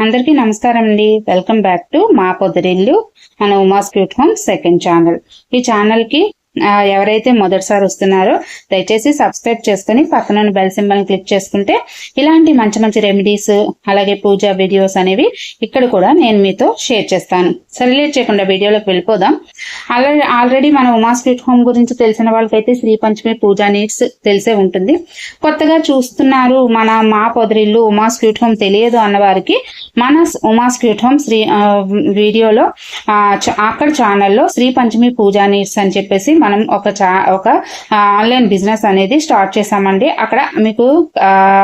అందరికీ నమస్కారం అండి. వెల్కమ్ బ్యాక్ టు మా పొదరిల్లు మన Uma's cute home second channel ఈ ఛానల్కి ఎవరైతే మొదటిసారి వస్తున్నారో దయచేసి సబ్స్క్రైబ్ చేసుకుని పక్కన బెల్ సింబల్ని క్లిక్ చేసుకుంటే ఇలాంటి మంచి మంచి రెమెడీస్ అలాగే పూజా వీడియోస్ అనేవి ఇక్కడ కూడా నేను మీతో షేర్ చేస్తాను. సెలెక్ట్ చేయకుండా వీడియోలోకి వెళ్ళిపోదాం. ఆల్రెడీ ఆల్రెడీ మన ఉమా స్వీట్ హోమ్ గురించి తెలిసిన వాళ్ళకైతే శ్రీ పంచమి పూజా నీడ్స్ తెలిసే ఉంటుంది. కొత్తగా చూస్తున్నారు మన మా పొదరిల్లు ఉమా స్వీట్ హోమ్ తెలియదు అన్న వారికి మన ఉమా స్వీట్ హోమ్ శ్రీ వీడియోలో అక్కడ ఛానల్లో శ్రీ పంచమి పూజా నీడ్స్ అని చెప్పేసి మనం ఒక చా ఒక ఆన్లైన్ బిజినెస్ అనేది స్టార్ట్ చేసామండి అక్కడ మీకు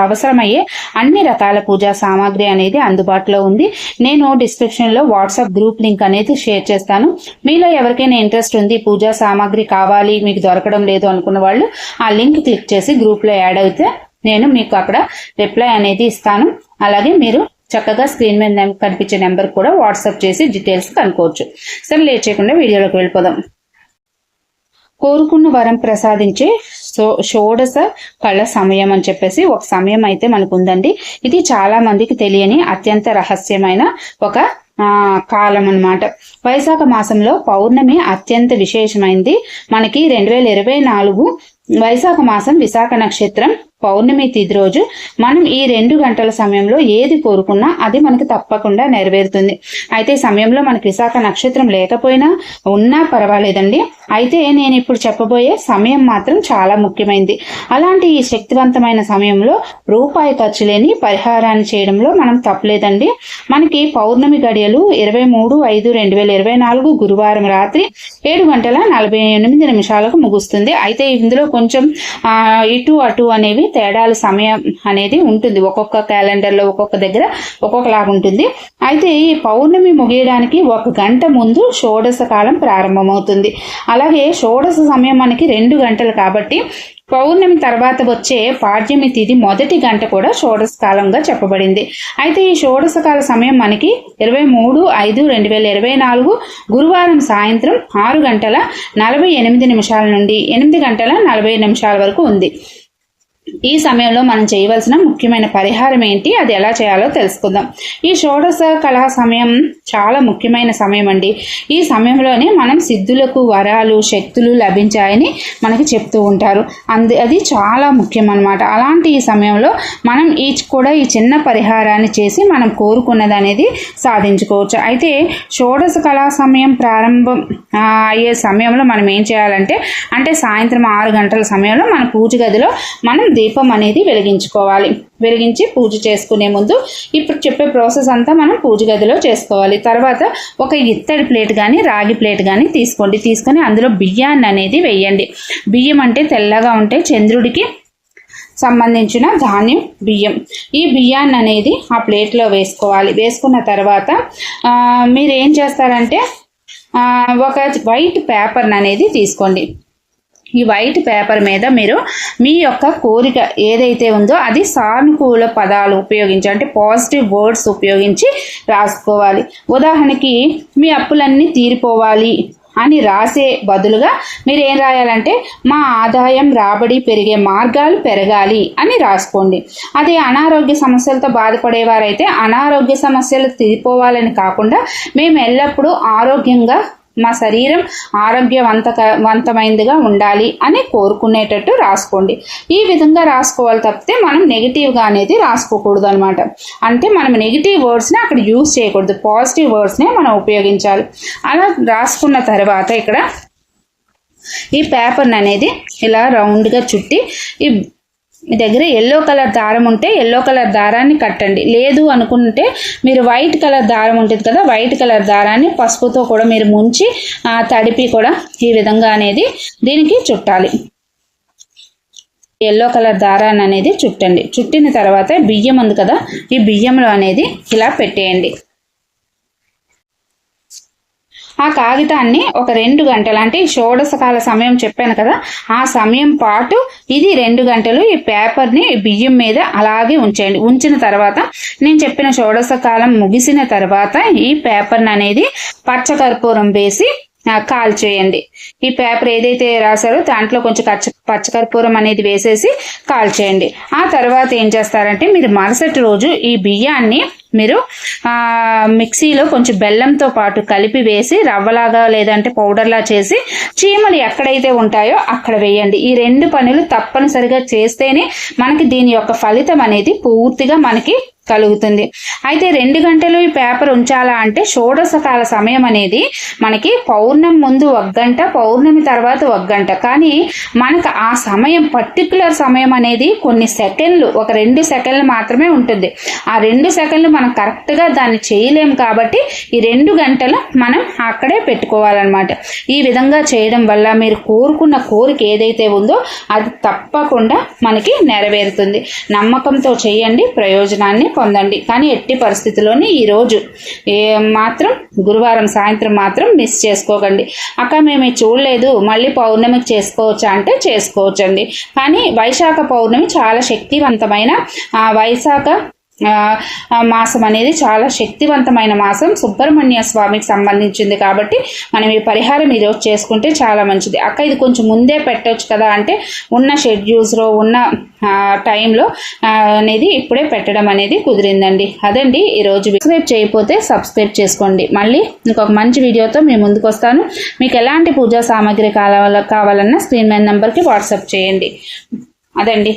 అవసరమయ్యే అన్ని రకాల పూజా సామాగ్రి అనేది అందుబాటులో ఉంది. నేను డిస్క్రిప్షన్లో వాట్సాప్ గ్రూప్ లింక్ అనేది షేర్ చేస్తాను. మీలో ఎవరికైనా ఇంట్రెస్ట్ ఉంది పూజా సామాగ్రి కావాలి మీకు దొరకడం లేదు అనుకున్న వాళ్ళు ఆ లింక్ క్లిక్ చేసి గ్రూప్లో యాడ్ అయితే నేను మీకు అక్కడ రిప్లై అనేది ఇస్తాను. అలాగే మీరు చక్కగా స్క్రీన్ మీద కనిపించే నెంబర్ కూడా వాట్సాప్ చేసి డీటెయిల్స్ కనుక్కోవచ్చు. సరే లేట్ చేయకుండా వీడియోలోకి వెళ్ళిపోదాం. కోరుకున్న వరం ప్రసాదించే సో షోడశ కళ సమయం అని చెప్పేసి ఒక సమయం అయితే మనకు ఉందండి ఇది చాలా మందికి తెలియని అత్యంత రహస్యమైన ఒక కాలం అన్నమాట. వైశాఖ మాసంలో పౌర్ణమి అత్యంత విశేషమైంది. మనకి రెండు వేల ఇరవై నాలుగు వైశాఖ మాసం విశాఖ నక్షత్రం పౌర్ణమి తిథి రోజు మనం ఈ రెండు గంటల సమయంలో ఏది కోరుకున్నా అది మనకి తప్పకుండా నెరవేరుతుంది. అయితే సమయంలో మనకి విశాఖ నక్షత్రం లేకపోయినా ఉన్నా పర్వాలేదండి. అయితే నేను ఇప్పుడు చెప్పబోయే సమయం మాత్రం చాలా ముఖ్యమైనది అలాంటి ఈ శక్తివంతమైన సమయంలో రూపాయి ఖర్చు లేని పరిహారాన్ని చేయడంలో మనం తప్పలేదండి. మనకి పౌర్ణమి గడియలు ఇరవై మూడు ఐదు రెండు వేల ఇరవై నాలుగు గురువారం రాత్రి ఏడు గంటల నలభై ఎనిమిది నిమిషాలకు ముగుస్తుంది. అయితే ఇందులో కొంచెం ఇటు అటు అనేవి తేడాల సమయం అనేది ఉంటుంది. ఒక్కొక్క క్యాలెండర్లో ఒక్కొక్క దగ్గర ఒక్కొక్కలాగా ఉంటుంది. అయితే ఈ పౌర్ణమి ముగియడానికి ఒక గంట ముందు షోడశ కాలం ప్రారంభమవుతుంది. అలాగే షోడశ సమయం మనకి రెండు గంటలు కాబట్టి పౌర్ణమి తర్వాత వచ్చే పాడ్యమి తిథి మొదటి గంట కూడా షోడశ కాలంగా చెప్పబడింది. అయితే ఈ షోడశ కాల సమయం మనకి ఇరవై మూడు ఐదు రెండు వేల ఇరవై నాలుగు గురువారం సాయంత్రం ఆరు గంటల నలభై ఎనిమిది నిమిషాల నుండి ఎనిమిది గంటల నలభై నిమిషాల వరకు ఉంది. ఈ సమయంలో మనం చేయవలసిన ముఖ్యమైన పరిహారం ఏంటి? అది ఎలా చేయాలో తెలుసుకుందాం. ఈ షోడశ కళా సమయం చాలా ముఖ్యమైన సమయం అండి. ఈ సమయంలోనే మనం సిద్ధులకు వరాలు శక్తులు లభించాయని మనకి చెప్తూ ఉంటారు. అందు అది చాలా ముఖ్యం అన్నమాట అలాంటి ఈ సమయంలో మనం ఈ కూడా ఈ చిన్న పరిహారాన్ని చేసి మనం కోరుకున్నది అనేది సాధించుకోవచ్చు. అయితే షోడశ కళా సమయం ప్రారంభం అయ్యే సమయంలో మనం ఏం చేయాలంటే అంటే సాయంత్రం ఆరు గంటల సమయంలో మన పూజ గదిలో మనం దీపం అనేది వెలిగించుకోవాలి. వెలిగించి పూజ చేసుకునే ముందు ఇప్పుడు చెప్పే ప్రాసెస్ అంతా మనం పూజ గదిలో చేసుకోవాలి. తర్వాత ఒక ఇత్తడి ప్లేట్ కానీ రాగి ప్లేట్ కానీ తీసుకోండి. తీసుకొని అందులో బియ్యాన్ని అనేది వేయండి. బియ్యం అంటే తెల్లగా ఉంటే చంద్రుడికి సంబంధించిన ధాన్యం బియ్యం. ఈ బియ్యాన్ని అనేది ఆ ప్లేట్లో వేసుకోవాలి. వేసుకున్న తర్వాత మీరు ఏం చేస్తారంటే ఒక వైట్ పేపర్ని అనేది తీసుకోండి. ఈ వైట్ పేపర్ మీద మీరు మీ యొక్క కోరిక ఏదైతే ఉందో అది సానుకూల పదాలు ఉపయోగించి అంటే పాజిటివ్ వర్డ్స్ ఉపయోగించి రాసుకోవాలి. ఉదాహరణకి మీ అప్పులన్నీ తీరిపోవాలి అని రాసే బదులుగా మీరు ఏం రాయాలంటే మా ఆదాయం రాబడి పెరిగే మార్గాలు పెరగాలి అని రాసుకోండి. అదే అనారోగ్య సమస్యలతో బాధపడేవారైతే అనారోగ్య సమస్యలు తీరిపోవాలని కాకుండా మేము ఎల్లప్పుడూ ఆరోగ్యంగా మా శరీరం ఆరోగ్యవంతవంతమైందిగా ఉండాలి అని కోరుకునేటట్టు రాసుకోండి. ఈ విధంగా రాసుకోవాలి తప్పితే మనం నెగిటివ్గా అనేది రాసుకోకూడదు అనమాట అంటే మనం నెగిటివ్ వర్డ్స్ని అక్కడ యూజ్ చేయకూడదు. పాజిటివ్ వర్డ్స్నే మనం ఉపయోగించాలి. అలా రాసుకున్న తర్వాత ఇక్కడ ఈ పేపర్ని అనేది ఇలా రౌండ్గా చుట్టి ఈ మీ దగ్గర ఎల్లో కలర్ దారం ఉంటే ఎల్లో కలర్ దారాన్ని కట్టండి. లేదు అనుకుంటే మీరు వైట్ కలర్ దారం ఉంటుంది కదా వైట్ కలర్ దారాన్ని పసుపుతో కూడా మీరు ముంచి ఆ, తడిపి కూడా ఈ విధంగా అనేది దీనికి చుట్టాలి. ఎల్లో కలర్ దారాన్ని అనేది చుట్టండి. చుట్టిన తర్వాత బియ్యం ఉంది కదా ఈ బియ్యంలో అనేది ఇలా పెట్టేయండి. ఆ కాగితాన్ని ఒక రెండు గంటలు అంటే షోడశకాల సమయం చెప్పాను కదా ఆ సమయం పాటు ఇది రెండు గంటలు ఈ పేపర్ని బియ్యం మీద అలాగే ఉంచేయండి. ఉంచిన తర్వాత నేను చెప్పిన షోడశకాలం ముగిసిన తర్వాత ఈ పేపర్ని అనేది పచ్చకర్పూరం వేసి కాల్ చేయండి. ఈ పేపర్ ఏదైతే రాశారో దాంట్లో కొంచెం పచ్చ పచ్చకర్పూరం అనేది వేసేసి కాల్ చేయండి. ఆ తర్వాత ఏం చేస్తారంటే మీరు మరుసటి రోజు ఈ బియ్యాన్ని మీరు మిక్సీలో కొంచెం బెల్లంతో పాటు కలిపి వేసి రవ్వలాగా లేదంటే పౌడర్లా చేసి చీమలు ఎక్కడైతే ఉంటాయో అక్కడ వేయండి. ఈ రెండు పనులు తప్పనిసరిగా చేస్తేనే మనకి దీని యొక్క ఫలితం అనేది పూర్తిగా మనకి కలుగుతుంది. అయితే రెండు గంటలు ఈ పేపర్ ఉంచాలా అంటే షోడశకాల సమయం అనేది మనకి పౌర్ణమి ముందు ఒక గంట పౌర్ణమి తర్వాత ఒక గంట. కానీ మనకు ఆ సమయం పర్టికులర్ సమయం అనేది కొన్ని సెకండ్లు ఒక రెండు సెకండ్లు మాత్రమే ఉంటుంది. ఆ రెండు సెకండ్లు మనం కరెక్ట్గా దాన్ని చేయలేము కాబట్టి ఈ రెండు గంటలు మనం అక్కడే పెట్టుకోవాలన్నమాట. ఈ విధంగా చేయడం వల్ల మీరు కోరుకున్న కోరిక ఏదైతే ఉందో అది తప్పకుండా మనకి నెరవేరుతుంది. నమ్మకంతో చేయండి ప్రయోజనాన్ని పొందండి. కానీ ఎట్టి పరిస్థితుల్లోనే ఈరోజు ఏ మాత్రం గురువారం సాయంత్రం మాత్రం మిస్ చేసుకోకండి. అక్క మేము చూడలేదు మళ్ళీ పౌర్ణమికి చేసుకోవచ్చా అంటే చేసుకోవచ్చండి. కానీ వైశాఖ పౌర్ణమి చాలా శక్తివంతమైన ఆ, వైశాఖ మాసం అనేది చాలా శక్తివంతమైన మాసం. సుబ్రహ్మణ్య స్వామికి సంబంధించింది కాబట్టి మనం ఈ పరిహారం ఈరోజు చేసుకుంటే చాలా మంచిది. అక్క ఇది కొంచెం ముందే పెట్టవచ్చు కదా అంటే ఉన్న షెడ్యూల్స్లో ఉన్న టైంలో అనేది ఇప్పుడే పెట్టడం అనేది కుదిరిందండి. అదండి ఈరోజు సబ్స్క్రైబ్ చేయకపోతే సబ్స్క్రైబ్ చేసుకోండి. మళ్ళీ ఇంకొక మంచి వీడియోతో మేము ముందుకు వస్తాను. మీకు ఎలాంటి పూజా సామాగ్రి కావాల కావాలన్నా స్క్రీన్ మీద నెంబర్కి వాట్సాప్ చేయండి. అదండి.